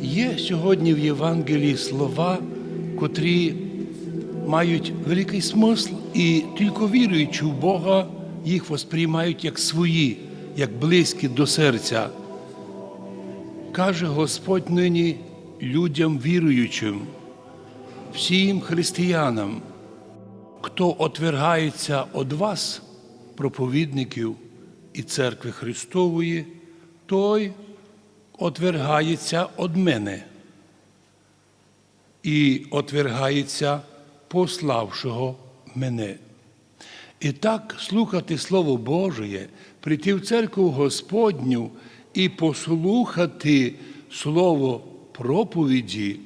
Є сьогодні в Євангелії слова, котрі мають великий смисл, і тільки віруючи в Бога, їх восприймають як свої, як близькі до серця. Каже Господь нині людям віруючим, всім християнам, хто отвергається від вас, проповідників і церкви Христової, той отвергається від мене і отвергається пославшого мене. І так слухати Слово Божє, прийти в церкву Господню і послухати Слово проповіді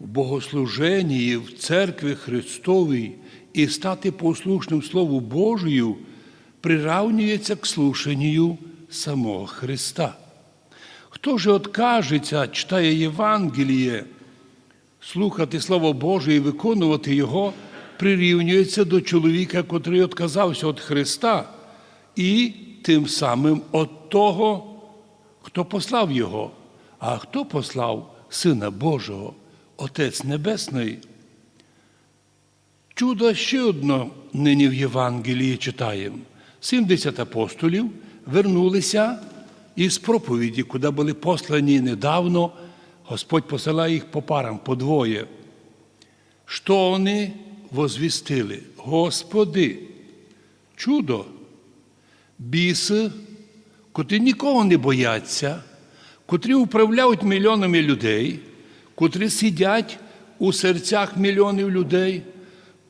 в богослуженні, в церкві Христовій і стати послушним Слову Божою, приравнюється к слушанню самого Христа. Хто ж откажеться, читає Євангеліє, слухати Слово Боже і виконувати Його, прирівнюється до чоловіка, котрий отказався від Христа, і тим самим від того, хто послав Його. А хто послав Сина Божого, Отець Небесний? Чудо ще одно нині в Євангелії читаємо. 70 апостолів вернулися із проповіді, куди були послані недавно, Господь посилає їх по парам, по двоє. Що вони возвістили? Господи, чудо, біси, котрі нікого не бояться, котрі управляють мільйонами людей, котрі сидять у серцях мільйонів людей,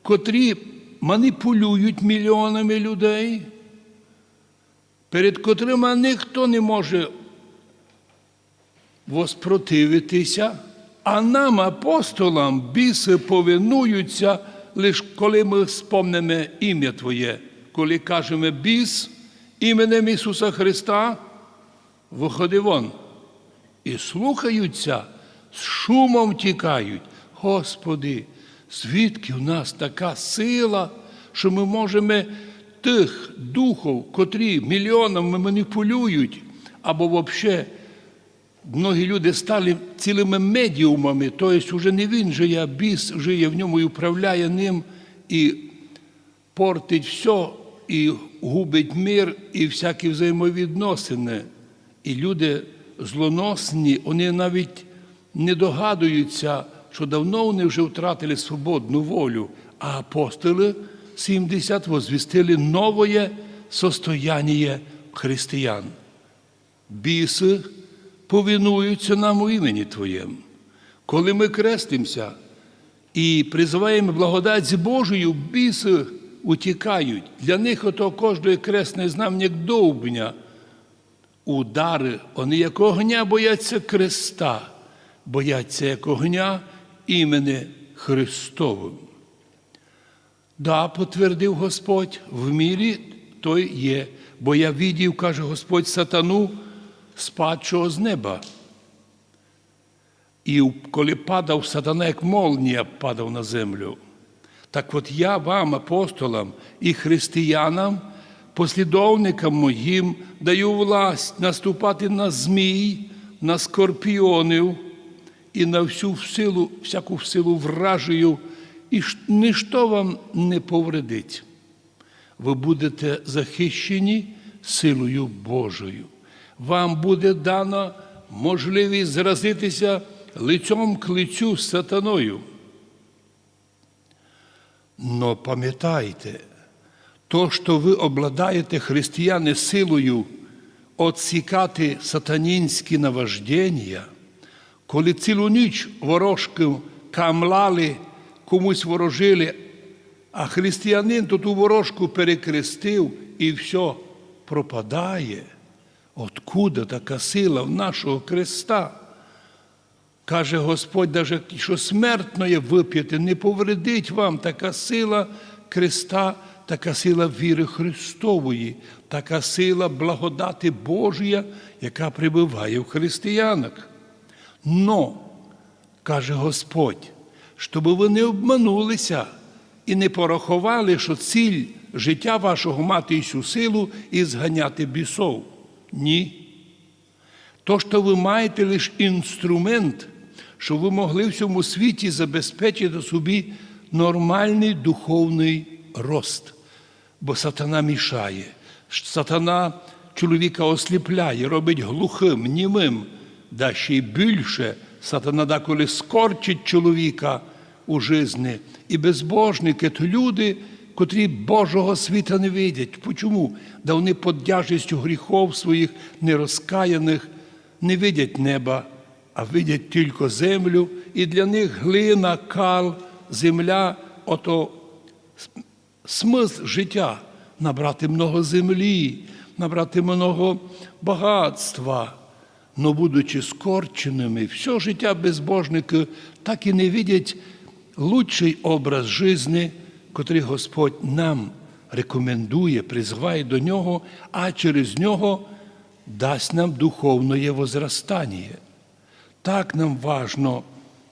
котрі маніпулюють мільйонами людей перед котрими ніхто не може воспротивитися, а нам, апостолам, біси повинуються, лише коли ми спомнимо ім'я Твоє, коли кажемо біс іменем Ісуса Христа, виходи вон. І слухаються, з шумом тікають. Господи, звідки в нас така сила, що ми можемо тих духів, котрі мільйонами маніпулюють, або взагалі многі люди стали цілими медіумами, тобто вже не він жиє, а біс жиє в ньому і управляє ним, і портить все, і губить мир, і всякі взаємовідносини. І люди злоносні, вони навіть не догадуються, що давно вони вже втратили свободну волю, а апостоли 70 возвістили новое состояние християн. Біси повинуються нам у імені Твоєму. Коли ми крестимося і призиваємо благодать Божою, біси утікають. Для них ото кожної кресне знамення як довбня. Удари, вони як огня бояться креста, бояться як огня імени Христовим. Да, потвердив Господь, в мірі той є, бо я відів, каже Господь сатану, спадшого з неба. І коли падав сатана, як молнія падав на землю. Так от я вам, апостолам і християнам, послідовникам моїм, даю власть наступати на змій, на скорпіонів і на всю силу, всяку силу вражую, і ніщо вам не повредить. Ви будете захищені силою Божою. Вам буде дана можливість зразитися лицем к лицю з сатаною. Но пам'ятайте, то, що ви обладаєте християни силою отсікати сатанінські наваждення, коли цілу ніч ворожки камлали, комусь ворожили, а християнин тут у ворожку перекрестив і все пропадає. Откуда така сила в нашого Христа? Каже Господь, даже що смертноє вип'єте, не повредить вам така сила Христа, така сила віри Христової, така сила благодати Божія, яка прибуває в християнах. Но, каже Господь, щоб ви не обманулися і не порахували, що ціль життя вашого мати цю силу і зганяти бісов. Ні. То, що ви маєте лише інструмент, щоб ви могли в цьому світі забезпечити собі нормальний духовний рост. Бо сатана мішає. Сатана чоловіка осліпляє, робить глухим, німим. Да ще й більше сатана деколи скорчить чоловіка у житті. І безбожники то люди, котрі Божого світа не видять. Почому? Да вони під тяжестю гріхов своїх нерозкаяних не видять неба, а видять тільки землю, і для них глина, кал, земля ото смисл життя набрати много землі, набрати много багатства. Но будучи скорченими, все життя безбожники так і не видять лучший образ житті, котрий Господь нам рекомендує, призває до нього, а через нього дасть нам духовне возрастання. Так нам важно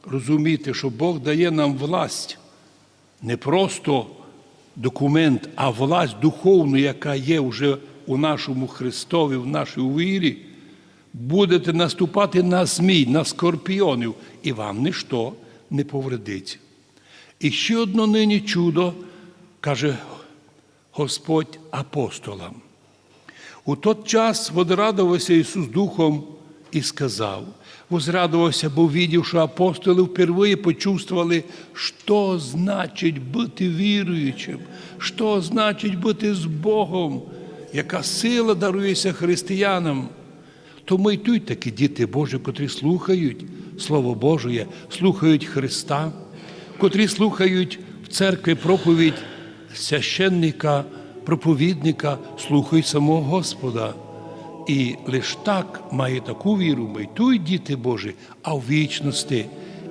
розуміти, що Бог дає нам власть, не просто документ, а власть духовну, яка є вже у нашому Христові, в нашій вірі, будете наступати на змій, на скорпіонів, і вам ніщо не повредить. І ще одно нині чудо, каже Господь апостолам. У той час возрадувався Ісус Духом і сказав, возрадувався, бо видів, що апостоли впервые почувствовали, що значить бути віруючим, що значить бути з Богом, яка сила дарується християнам. Тому й тут такі діти Божі, котрі слухають Слово Божє, слухають Христа, котрі слухають в церкві проповідь священника, проповідника, слухають самого Господа. І лише так має таку віру, майтують діти Божі, а в вічності,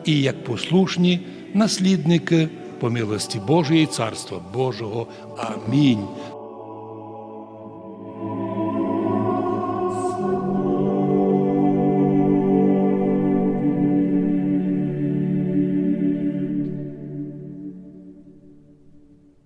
і як послушні наслідники по милості Божої і Царства Божого. Амінь.